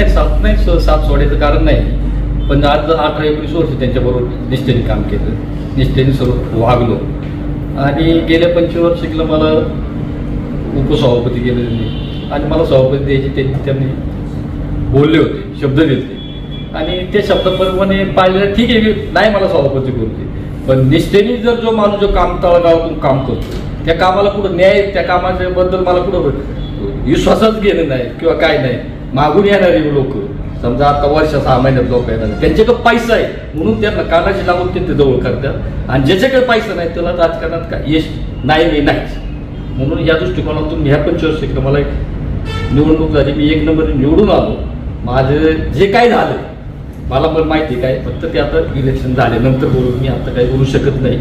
नाही सात नाही स- साथ सोडायचं कारण नाही. पण आज अठरा एकोणीस वर्ष त्यांच्याबरोबर निष्ठेने काम केलं निष्ठेने सर्व वागलो. आणि गेल्या पंचवीस वर्षाला मला उपसभापती केले त्यांनी आणि मला सभापती द्यायची त्यांनी त्यांनी बोलले होते शब्द दिले. आणि त्या शब्दाप्रमाणे पाहिलेलं ठीक आहे नाही मला सभापती बोलते पण निष्ठेने जर जो माणूस जो काम तळगावातून काम करतो त्या कामाला कुठं न्याय त्या कामाच्या बद्दल मला कुठं विश्वासच घेणं नाही किंवा काय नाही. मागून येणारे लोक. समजा आता वर्ष सहा महिन्यात लोक येणार त्यांच्याकडे पैसा आहे म्हणून त्यांना कानाची लावून ते जवळ करतात. आणि ज्याच्याकडे पैसा नाही त्याला राजकारणात काय? यश नाही नाही नाहीच. म्हणून या दृष्टिकोनातून ह्या पंचवर्ष मला एक निवडणूक झाली. मी एक नंबर निवडून आलो. माझं जे काय झालं मला पण माहिती आहे काय? फक्त ते आता इलेक्शन झाले नंतर बोलून मी आता काही बोलू शकत नाही.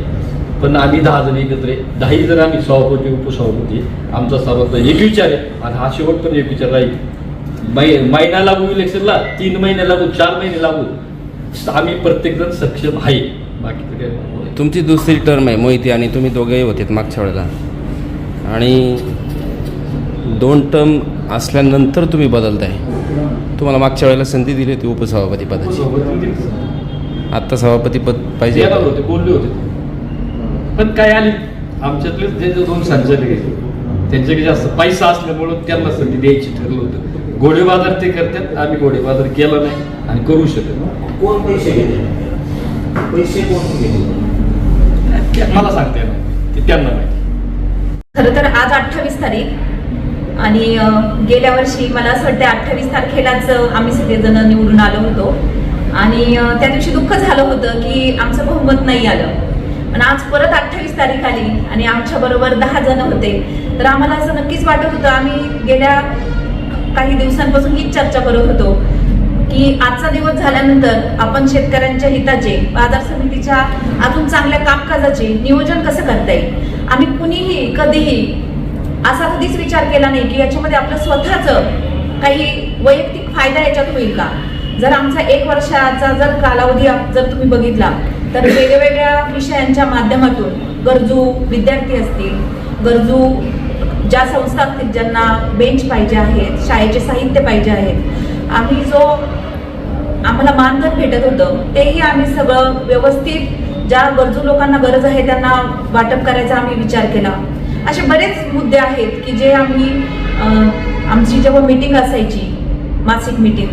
पण आम्ही दहा जण एकत्र आहे. दहाही जण आम्ही सभापती उपसभापती. आमचा सर्वांचा एक विचार आहे. आणि हा शेवट पण एक विचार राहील. महिना लागू इलेक्शनला तीन महिने लागू चार महिने लागू. आम्ही प्रत्येकजण सक्षम आहे. बाकीचं काय. तुमची दुसरी टर्म आहे मोहिती आणि तुम्ही दोघेही होते मागच्या वेळेला. आणि दोन टर्म असल्यानंतर तुम्ही बदलताय. तुम्हाला मागच्या वेळेला संधी दिली होती उपसभापती पदाची. आत्ता सभापती पद पाहिजे होते. बोलले होते. पण काय आली? आमच्यातले जे जे दोन संचालक आहेत. त्यांच्याकडे जास्त पैसा असल्यामुळं त्यांना संधी द्यायची ठरलं होतं. घोडे बाजार ते करतात आम्ही घोडे बाजार केला नाही आणि करू शकत नाही. कोण पैसे घेते? पैसे कोण घेते? ते मला सांगता येणार नाही. ते त्यांना माहिती. खरं तर आज अठ्ठावीस तारीख आणि अ, गेल्या वर्षी मला असं वाटतं अठ्ठावीस तारखेलाच अ, आम्ही सगळेजण निवडून आलो होतो. आणि अ, त्या दिवशी दुःख झालं होतं की आमचं बहुमत नाही आलं. पण आज परत अठ्ठावीस तारीख आली आणि आमच्या बरोबर दहा जण होते. तर आम्हाला असं नक्कीच वाटत होतं आम्ही गेल्या काही दिवसांपासून हीच चर्चा करत होतो की आजचा दिवस झाल्यानंतर आपण शेतकऱ्यांच्या हिताचे बाजार समितीच्या अजून चांगल्या कामकाजाचे नियोजन कसं करता येईल? आम्ही कुणीही कधीही असा कधीच विचार केला नाही की याच्यामध्ये आपलं स्वतःचं काही वैयक्तिक फायदा याच्यात होईल का? जर आमचा एक वर्षाचा जर कालावधी जर तुम्ही बघितला तर वेगवेगळ्या विषयांच्या माध्यमातून गरजू विद्यार्थी असतील गरजू ज्या संस्था असतील ज्यांना बेंच पाहिजे आहेत शाळेचे साहित्य पाहिजे आहेत आम्ही जो आम्हाला मानधन भेटत होतं तेही आम्ही सगळं व्यवस्थित ज्या गरजू लोकांना गरज आहे त्यांना वाटप करायचा आम्ही विचार केला. असे बरेच मुद्दे आहेत की जे आम्ही आमची जेव्हा मीटिंग असायची मासिक मीटिंग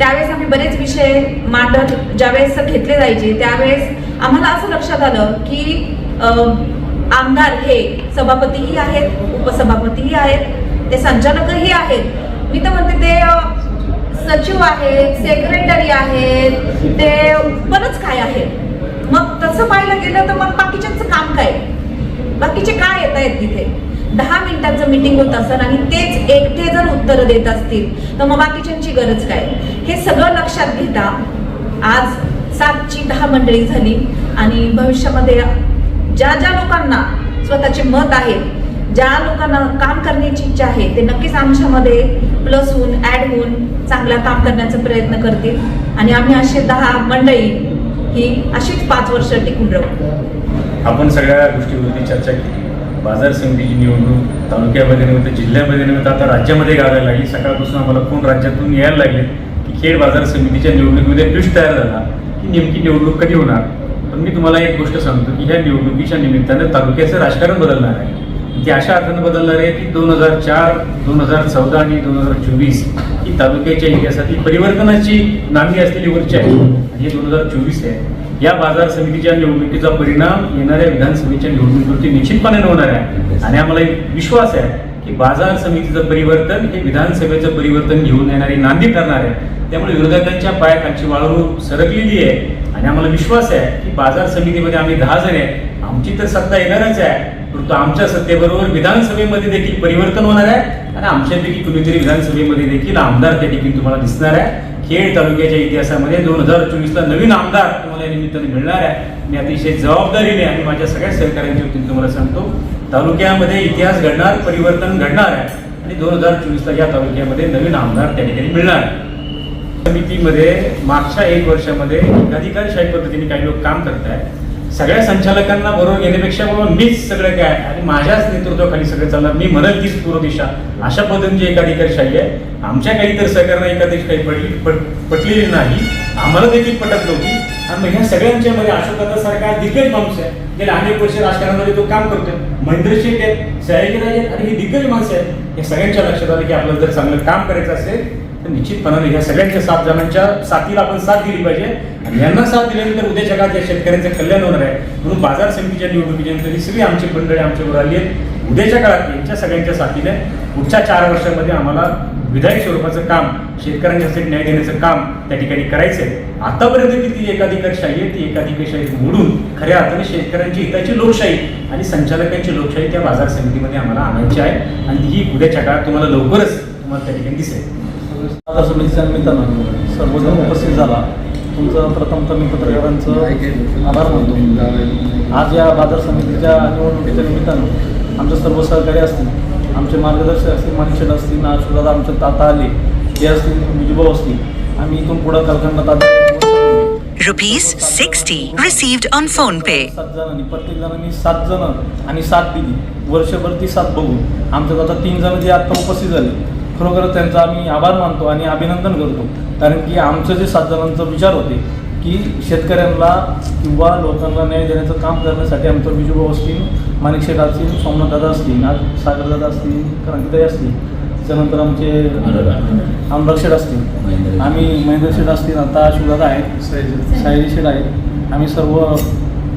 त्यावेळेस आम्ही बरेच विषय मांडत ज्यावेळेस घेतले जायचे त्यावेळेस आम्हाला असं लक्षात आलं की आमदार हे सभापतीही आहेत उपसभापतीही आहेत ते संचालकही आहेत. मी तर म्हणते ते सचिव आहेत सेक्रेटरी आहेत ते बरंच काय आहेत मग तसं पाहायला गेलं तर मग बाकीच्यांचं काम काय? बाकीचे काय येत आहेत तिथे? दहा मिनिटांचं मीटिंग होत असेल आणि तेच एकटे जर उत्तरं देत असतील तर मग बाकीच्यांची गरज काय? हे सगळं लक्षात घेता आज सातची दहा मंडळी झाली आणि भविष्यामध्ये ज्या ज्या लोकांना स्वतःचे मत आहे ज्या लोकांना काम करण्याची इच्छा आहे ते नक्कीच आमच्यामध्ये प्लस होऊन ॲड होऊन चांगला काम करण्याचा प्रयत्न करतील. आणि आम्ही असे दहा मंडळी ही अशीच पाच वर्ष टिकून राहू. आपण सगळ्या गोष्टीवरती चर्चा केली. बाजार समितीची निवडणूक तालुक्यामध्ये नव्हतं जिल्ह्यामध्ये नव्हतं आता राज्यामध्ये गावायला लागली. सकाळपासून आम्हाला कोण राज्यातून यायला लागले? खेड बाजार समितीच्या निवडणुकीमध्ये ट्विस्ट तयार झाला. की नेमकी निवडणूक कधी होणार? पण मी तुम्हाला एक गोष्ट सांगतो की ह्या निवडणुकीच्या निमित्तानं तालुक्याचं राजकारण बदलणार आहे. ती अशा अर्थानं बदलणार आहे की दोन हजार चार दोन हजार चौदा आणि दोन हजार चोवीस ही तालुक्याच्या इतिहासातील परिवर्तनाची नांदी असलेली वर्ष आहे आणि हे दोन हजार चोवीस आहे. या बाजार समितीच्या निवडणुकीचा परिणाम येणाऱ्या विधानसभेच्या निवडणुकीवरती निश्चितपणे होणार आहे. आणि आम्हाला एक विश्वास आहे की बाजार समितीचं परिवर्तन हे विधानसभेचं परिवर्तन घेऊन येणारी नांदी ठरणार आहे. त्यामुळे विरोधकांच्या पायाखालची वाळू सरकलेली आहे. आणि आम्हाला विश्वास आहे की बाजार समितीमध्ये आम्ही दहा जण आहे. आमची तर सत्ता येणारच आहे. परंतु आमच्या सत्तेबरोबर विधानसभेमध्ये देखील परिवर्तन होणार आहे. आणि आमच्यापैकी कुणीतरी विधानसभेमध्ये देखील आमदार त्या ठिकाणी तुम्हाला दिसणार आहे. खेड तालुक्याच्या इतिहासामध्ये दोन हजार चोवीसला नवीन आमदार तुम्हाला या निमित्ताने मिळणार आहे. मी अतिशय जबाबदारीने आणि माझ्या सगळ्या सहकार्यांच्या वतीने तुम्हाला सांगतो तालुक्यामध्ये इतिहास घडणार परिवर्तन घडणार आहे आणि दोन हजार चोवीसला या तालुक्यामध्ये नवीन आमदार त्या ठिकाणी मिळणार समितीमध्ये मागच्या एक वर्षामध्ये एकाधिकारशाही पद्धतीने काही लोक काम करत आहेत सगळ्या संचालकांना बरोबर घेण्यापेक्षा बाबा मीच सगळं काय आणि माझ्याच नेतृत्वाखाली सगळं चालणार मी म्हणत तीच पूर्व दिशा. अशा पद्धतीची एकाधिकारशाही आहे. आमच्या काही तर सहकार्यानं एकाधिकारी पडली पट पटलेली नाही. आम्हाला देखील पटत नव्हती. आणि ह्या सगळ्यांच्या मध्ये अशोकाचा सारखा दिग्गज माणूस आहे गेल्या अनेक वर्ष राजकारणामध्ये तो काम करतोय. महेंद्र शेठ आहेत सयाजी राजे आणि हे दिग्गज माणसं आहेत. या सगळ्यांच्या लक्षात आलं की आपल्याला जर चांगलं काम करायचं असेल निश्चितपणाने ह्या सगळ्यांच्या सात जणांच्या साथीला आपण साथ दिली पाहिजे. आणि यांना साथ दिल्यानंतर उद्याच्या काळात या शेतकऱ्यांचं कल्याण होणार आहे. म्हणून बाजार समितीच्या निवडणुकीच्या नंतर ही सगळी आमची मंडळी आमच्यावर आली आहेत. उद्याच्या काळात यांच्या सगळ्यांच्या साथीने पुढच्या चार वर्षामध्ये आम्हाला विधायक स्वरूपाचं काम शेतकऱ्यांच्यासाठी न्याय देण्याचं काम त्या ठिकाणी करायचं आहे आतापर्यंत ती एकाधिकारशाही आहे ती एकाधिकारशाही मोडून खऱ्या अर्थाने शेतकऱ्यांची हिताची लोकशाही आणि संचालकांची लोकशाही त्या बाजार समितीमध्ये आम्हाला आणायची आहे. आणि ही उद्याच्या काळात तुम्हाला लवकरच तुम्हाला त्या ठिकाणी दिसेल. बाजार समितीच्या निमित्तानं सर्वजण उपस्थित झाला. तुमचं प्रथमतः मी पत्रकारांचं आभार मानतो. आज या बाजार समितीच्या निवडणुकीच्या निमित्तानं आमचे सर्व सहकारी असतील आमचे मार्गदर्शक असतील मानिशेट असतील नाशुदादा आमचे ताता आले हे असतील विजूभाऊ असतील आम्ही इथून पुढं ताता Rupees 60 received on phone pay. सात जणांनी प्रत्येक जणांनी सात जण आणि साथ दिली. वर्षभर ती साथ बघून आमच्यात आता तीन जण जे आता उपस्थित झाले खरोखर त्यांचा आम्ही आभार मानतो आणि अभिनंदन करतो. कारण की आमचं जे सात जणांचा विचार होते की शेतकऱ्यांना किंवा लोकांना न्याय देण्याचं काम करण्यासाठी आमचं विजूभाऊ असतील माणिक शेठ असतील सोमनाथ दादा असतील आज सागरदादा असतील क्रांतीदाई असतील त्यानंतर आमचे आमदार शेठ असतील. आम्ही महेंद्र शेठ असतील आता शिवदादा आहेत सायली शेठ आहेत. आम्ही सर्व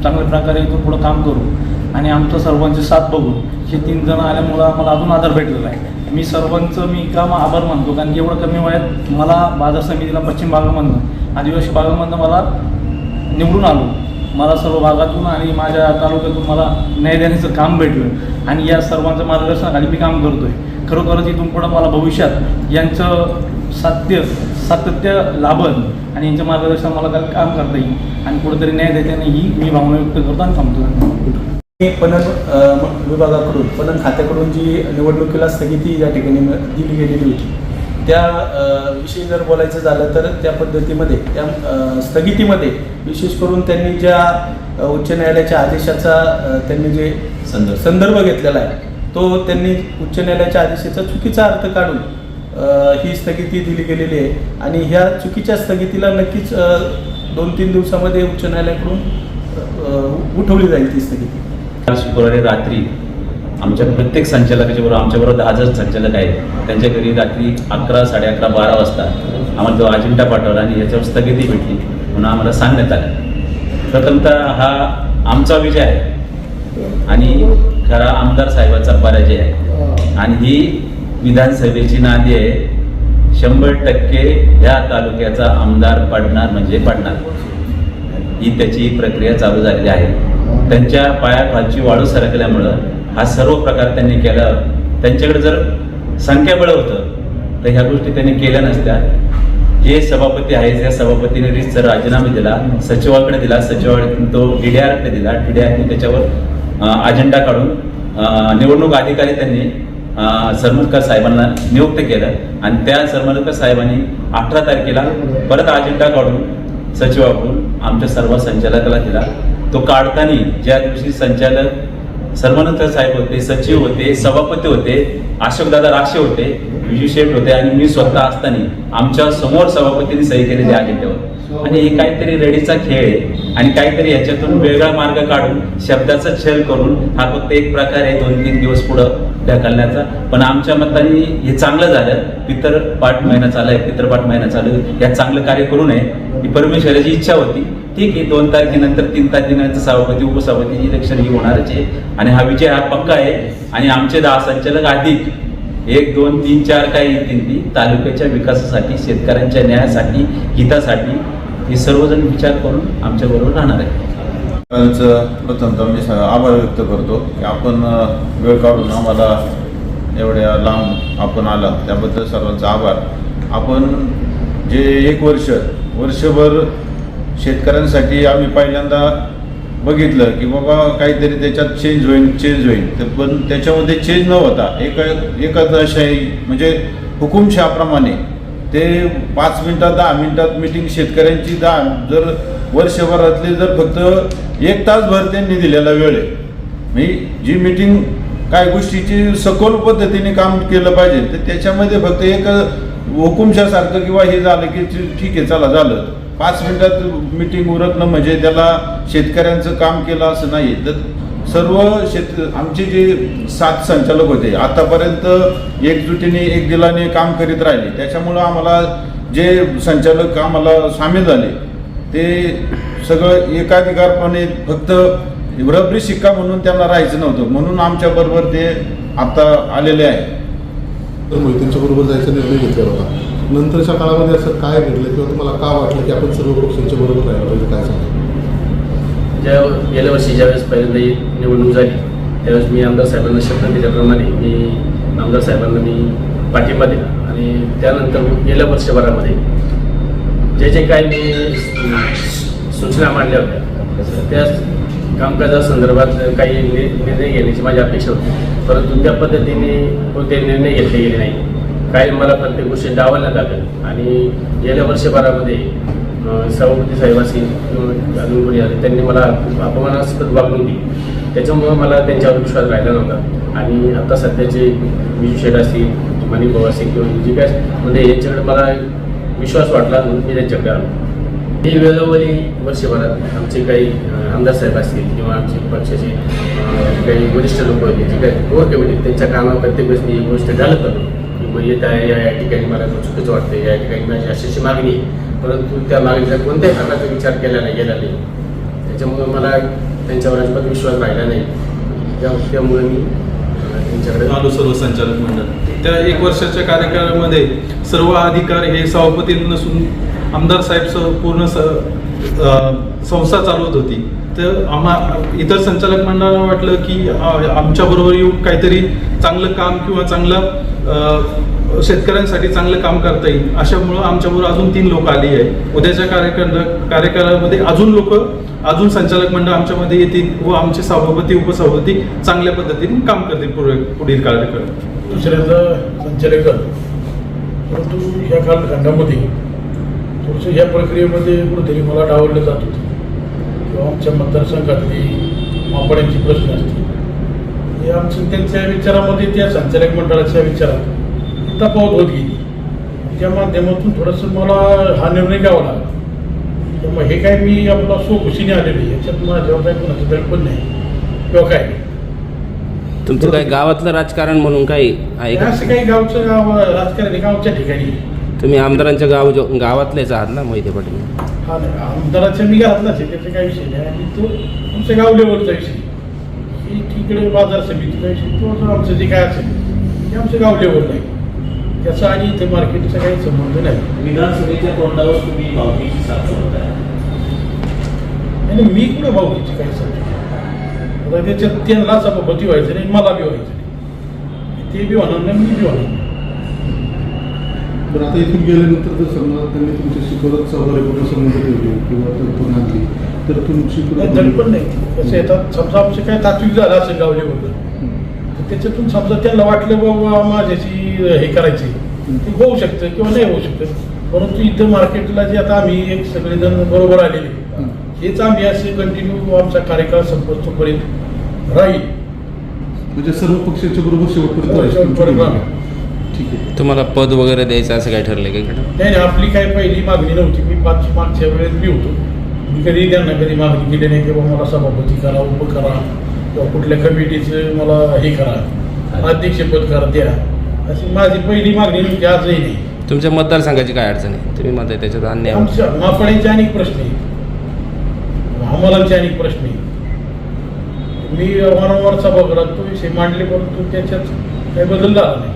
चांगल्या प्रकारे इथून पुढं काम करू. आणि आमचं सर्वांचे साथ बघून हे तीन जण आल्यामुळं आम्हाला अजून आधार भेटलेला आहे. मी सर्वांचं मी काम आभार मानतो. कारण की एवढं कमी वयात मला बाजार समितीला पश्चिम भागामधनं आदिवासी भागामधनं मला निवडून आलो. मला सर्व भागातून आणि माझ्या तालुक्यातून मला न्याय देण्याचं काम भेटलं. आणि या सर्वांचं मार्गदर्शनाखाली मी काम करतो आहे खरोखरच इथून पुढं मला भविष्यात यांचं सात्य सातत्य लाभन आणि यांच्या मार्गदर्शन मला काम करता येईल. आणि कुठेतरी न्याय देताना ही मी भावना व्यक्त करतो आणि थांबतो. पणन विभागाकडून पणन खात्याकडून जी निवडणुकीला स्थगिती या ठिकाणी दिली गेलेली होती. त्या विषयी जर बोलायचं झालं तर त्या पद्धतीमध्ये त्या स्थगितीमध्ये विशेष करून त्यांनी ज्या उच्च न्यायालयाच्या आदेशाचा त्यांनी जे संदर्भ. संदर्भ घेतलेला आहे तो त्यांनी उच्च न्यायालयाच्या आदेशाचा चुकीचा अर्थ काढून ही स्थगिती दिली गेलेली आहे. आणि ह्या चुकीच्या स्थगितीला नक्कीच दोन तीन दिवसामध्ये उच्च न्यायालयाकडून उठवली जाईल ती स्थगिती. शुक्रवारी रात्री आमच्या प्रत्येक संचालकाच्या बरोबर आमच्याबरोबर दहा जण संचालक आहेत. त्यांच्या घरी रात्री अकरा साडे अकरा बारा वाजता आम्हाला तो अजिंठा पाठवला आणि याच्यावर स्थगिती भेटली. म्हणून आम्हाला सांगण्यात आलं. प्रथमतः हा आमचा विजय आहे. आणि खरा आमदार साहेबाचा पराजय आहे. आणि ही विधानसभेची नांदी आहे. शंभर टक्के ह्या तालुक्याचा आमदार पडणार म्हणजे पडणार. ही त्याची प्रक्रिया चालू झालेली आहे. त्यांच्या पायाखालची वाळू सरकल्यामुळं हा सर्व प्रकार त्यांनी केला. त्यांच्याकडे जर संख्याबळ होतं तर ह्या गोष्टी त्यांनी केल्या नसत्या. जे सभापती आहे त्या सभापतीने रितसर राजीनामा दिला सचिवाकडे दिला सचिवाकडे तो डी डी आरकडे दिला. डी डी आरने त्याच्यावर अजेंडा काढून निवडणूक अधिकारी त्यांनी सरमुखकर साहेबांना नियुक्त केलं. आणि त्या सरमुखकर साहेबांनी अठरा तारखेला परत अजेंडा काढून सचिवाकडून आमच्या सर्व संचालकाला दिला. तो काढताना ज्या दिवशी संचालक सर्वानंद साहेब होते सचिव होते सभापती होते अशोकदादा राक्षे होते विजू शेठ होते आणि मी स्वतः असताना आमच्यासमोर सभापतींनी सही केलेली अजेंड्यावर आणि हे काहीतरी रेडीचा खेळ आहे. आणि काहीतरी याच्यातून वेगळा मार्ग काढून शब्दाचा छल करून हा फक्त एक प्रकार आहे दोन तीन दिवस पुढं ढकलण्याचा पण आमच्या मताने हे चांगलं झालं. पितरपाठ महिना चालू आहे पितरपाठ महिना चालू आहे. यात चांगलं कार्य करू नये. ही परमेश्वराची इच्छा होती. ठीक आहे दोन तारखेनंतर तीन तारखेनंतर सभापती उपसभापतीची इलेक्शन ही होणारच आहे. आणि हा विजय हा पक्का आहे. आणि आमचे दहा संचालक अधिक एक दोन तीन चार काय येतील ती? तालुक्याच्या विकासासाठी शेतकऱ्यांच्या न्यायासाठी हितासाठी हे सर्वजण विचार करून आमच्याबरोबर राहणार आहे प्रथमतः मी स- आभार व्यक्त करतो की आपण वेळ काढून आम्हाला एवढ्या लांब आपण आला त्याबद्दल सर्वांचा आभार. आपण जे एक वर्ष वर्षभर शेतकऱ्यांसाठी आम्ही पहिल्यांदा बघितलं की बाबा काहीतरी त्याच्यात चेंज होईल चेंज होईल तर पण त्याच्यामध्ये चेंज न होता एका एकादशाही म्हणजे हुकुमशाप्रमाणे ते पाच मिनटात दहा मिनटात मिटिंग शेतकऱ्यांची दहा जर वर्षभरातली जर फक्त एक तासभर त्यांनी दिलेला वेळ आहे. मी जी मीटिंग काय गोष्टीची सखोल पद्धतीने काम केलं पाहिजे तर त्याच्यामध्ये फक्त एक हुकुमशासारखं किंवा हे झालं की ठीक आहे चला झालं. पाच मिनिटात मीटिंग उरकणं म्हणजे त्याला शेतकऱ्यांचं काम केलं असं नाही. तर सर्व शेत आमचे जे सात संचालक होते आतापर्यंत एकजुटीने एक दिलाने काम करीत राहिले. त्याच्यामुळं आम्हाला जे संचालक आम्हाला सामील झाले ते सगळं एकाधिकारपणे फक्त रबरी शिक्का म्हणून त्यांना राहायचं नव्हतं. म्हणून आमच्या बरोबर ते आता आलेले आहे. तर मोहितींच्या बरोबर जायचा निर्णय घेतला होता. नंतरच्या काळामध्ये असं काय घडलं किंवा तुम्हाला का वाटलं की आपण सर्व पक्षांच्या बरोबर राहिलं पाहिजे म्हणजे काय सांगा ज्या गेल्या वर्षी ज्यावेळेस पहिल्यांदा ही निवडणूक झाली त्यावेळेस मी आमदार साहेबांना शब्द दिल्याप्रमाणे मी आमदार साहेबांना मी पाठिंबा दिला. आणि त्यानंतर गेल्या वर्षभरामध्ये जे जे काही मी सूचना मांडल्या होत्या त्या कामकाजासंदर्भात काही निर्णय घेण्याची माझी अपेक्षा होती. परंतु त्या पद्धतीने कोणते निर्णय घेतले गेले नाही. काही मला प्रत्येक गोष्टी डावलण्यात आल्या आणि गेल्या वर्षभरामध्ये सभापती साहेब असतील अजून आले. त्यांनी मला खूप अपमानास्पद वागणूक दिली. त्याच्यामुळं मला त्यांच्यावर विश्वास राहिला नव्हता. आणि आता सध्याचे विजू शेठ असतील मनी असतील किंवा जे काय म्हणजे यांच्याकडे मला विश्वास वाटला म्हणून मी त्यांच्याकडे आलो. हे वेळोवेळी वर्षभरात आमचे काही आमदार साहेब असतील किंवा आमचे पक्षाचे काही वरिष्ठ लोक होते जे काही कोर कमिटी त्यांच्या कामावर प्रत्येक वेळेस मी ही गोष्ट घालत होतो. येत आहे या या ठिकाणी मला चुकीचं वाटतं या ठिकाणी माझी अशी मागणी परंतु त्या मागणीचा कोणत्याही प्रकारचा विचार केला नाही गेला नाही. त्याच्यामुळं मला त्यांच्यावर अजिबात विश्वास राहिला नाही. त्या त्यामुळे मी त्यांच्याकडे आलो सर्व संचालक मंडळ. त्या एक वर्षाच्या कार्यकाळामध्ये सर्व अधिकार हे सभापती नसून आमदार साहेब पूर्ण स संस्था चालवत होती. तर आम्हा इतर संचालक मंडळाला वाटलं की आमच्याबरोबर येऊन काहीतरी चांगलं काम किंवा चांगलं शेतकऱ्यांसाठी चांगलं काम करता येईल. अशामुळं आमच्याबरोबर अजून तीन लोक आली आहे उद्याच्या कार्यकाळ कार्यकाळामध्ये अजून लोक अजून संचालक मंडळ आमच्यामध्ये येतील व आमचे सभापती उपसभापती चांगल्या पद्धतीने काम करतील पुढे पुढील कार्यकाळ. दुसऱ्यांदा संचालक परंतु ह्या कालखंडामध्ये थोडंसं ह्या प्रक्रियेमध्ये कुठेतरी मला डावललं जात होतं. किंवा आमच्या मतदारसंघातली मापड्यांची प्रश्न असतील. हे आमचं त्यांच्या विचारामध्ये त्या संचालक मंडळाच्या विचारात तफावत होत गेली. त्या माध्यमातून थोडंसं मला हा निर्णय घ्यावा लागला. त्यामुळे हे काय मी आपला स्वखुशीने आलेलो याच्यात माझ्यावर काय कोणाचं दडपण नाही. किंवा काय? तुमचं काय गावातलं राजकारण म्हणून काही आहे का? असं काही गावचं गाव राजकारण गावच्या ठिकाणी. तुम्ही आमदारांच्या गाव गावातलेच आहात ना मोहिते पाटील? हा नाही आमदाराच्या मी घरातलाच आहे त्याचा काही विषय नाही. आणि तो आमच्या गाव लेवलचा विषय की तिकडे बाजार समितीचा विषय तो आमचं जे काय असेल ते आमचं गाव लेवल नाही त्याचा आणि इथे मार्केटचा काही संबंध नाही. विधानसभेच्या तोंडावर तुम्ही भावकीची साथ सोडत आहे. आणि मी कुठे भाऊकीची काही सांगतो आता त्याच्यात त्यांना सभापती व्हायचं नाही मला बी व्हायचं नाही. ते बी होणार नाही मी बी होणार नाही. पण आता इथून गेल्यानंतर जर समजा त्यांनी तुमच्याशी परत सहकार्यपूर्ण संबंध ठेवले किंवा तडफड आणली तर तुमची दडपण नाही. कसं येतात समजा आमचं काय तात्विक झालं असेल गाव लेवलला तर त्याच्यातून समजा त्यांना वाटलं बाबा माझ्याशी हे करायचे ते होऊ शकतं किंवा नाही होऊ शकतं. परंतु इथं मार्केटला जे आता आम्ही एक सगळेजण बरोबर आलेले हेच आम्ही असे कंटिन्यू आमचा कार्यकाळ संपतोपर्यंत राहील. म्हणजे सर्व पक्षांच्या बरोबर शेवटपर्यंत ठीक आहे. तुम्हाला पद वगैरे द्यायचं असं काय ठरलंय का इकडं? नाही नाही, आपली काही पहिली मागणी नव्हती. मी पाच मागच्या वेळेस मी होतो. मी कधी त्यांना कधी मागणी केली नाही किंवा मला सभापती करा उप करा किंवा कुठल्या कमिटीचं मला हे करा अध्यक्षपद करा द्या. अशी माझी पहिली मागणी नव्हती आजही नाही. तुमच्या मतदारसंघाची काय अडचण आहे? तुम्ही म्हणताय त्याच्यात. आमच्या मापड्यांचे अनेक प्रश्न आहेत. हमालांचे अनेक प्रश्न आहेत. मी वारंवार सभागृहात तो विषय मांडले परंतु त्याच्यात काही बदल झाला नाही.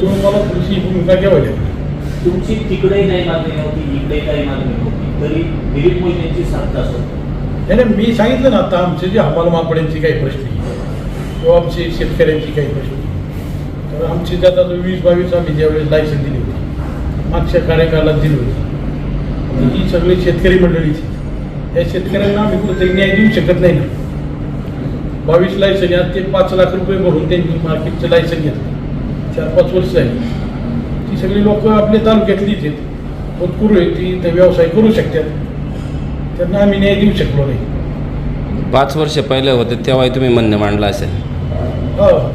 त्यामुळे मला ही भूमिका घ्यावी लागली. तुमची तिकडे नाही मागणी नव्हती इकडे काही मागणी नव्हती. तरी दिलीप मोहितेंची साथ असत नाही नाही, मी सांगितलं ना आता आमचे जे हमाल मापड्यांची काही प्रश्न किंवा आमचे शेतकऱ्यांची काही प्रश्न. तर आमची जे आता जो वीस बावीस आम्ही ज्यावेळेस लायसन दिली होती मागच्या कार्यकालात दिली होती. तर ही सगळी शेतकरी मंडळीची त्या शेतकऱ्यांना आम्ही कुठेतरी न्याय देऊ शकत नाही ना. बावीस लायसन यात ते पाच लाख रुपये भरून त्यांनी मार्केटचं लायसन घेतलं. चार पाच वर्ष झाली. ती सगळी लोक आपल्या तालुक्यातलीच आहेत. होतकुरू आहेत ती ते व्यवसाय करू शकतात. त्यांना आम्ही न्याय देऊ शकलो नाही. पाच वर्ष पहिले होते तेव्हाही तुम्ही म्हणणं मांडलं असेल. हो.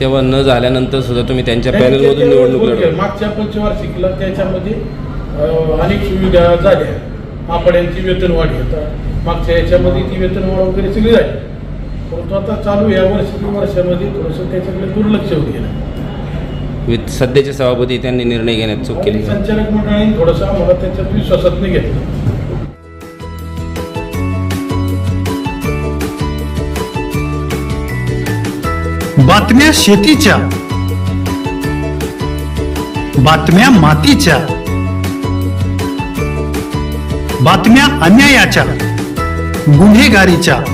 तेव्हा न झाल्यानंतर सुद्धा तुम्ही त्यांच्या पॅनलमधून निवडणूक. लढवली. मागच्या पंचवार्षिकला त्याच्यामध्ये अं, अनेक सुविधा झाल्या. मापड्यांची वेतनवाढ येतात मागच्या याच्यामध्ये ती वेतनवाढ वगैरे सगळी झाली. परंतु आता चालू या वर्षी वर्षामध्ये थोडंसं त्याच्याकडे दुर्लक्ष होत गेलं. वित- सध्याचे सभापती त्यांनी निर्णय घेण्यात चूक केली. संचालक मंडळाने थोडंसं आम्हाला त्याच्यात विश्वासात नाही घेतलं. बातम्या शेतीच्या बातम्या मातीच्या बातम्या अन्यायाच्या गुन्हेगारीच्या.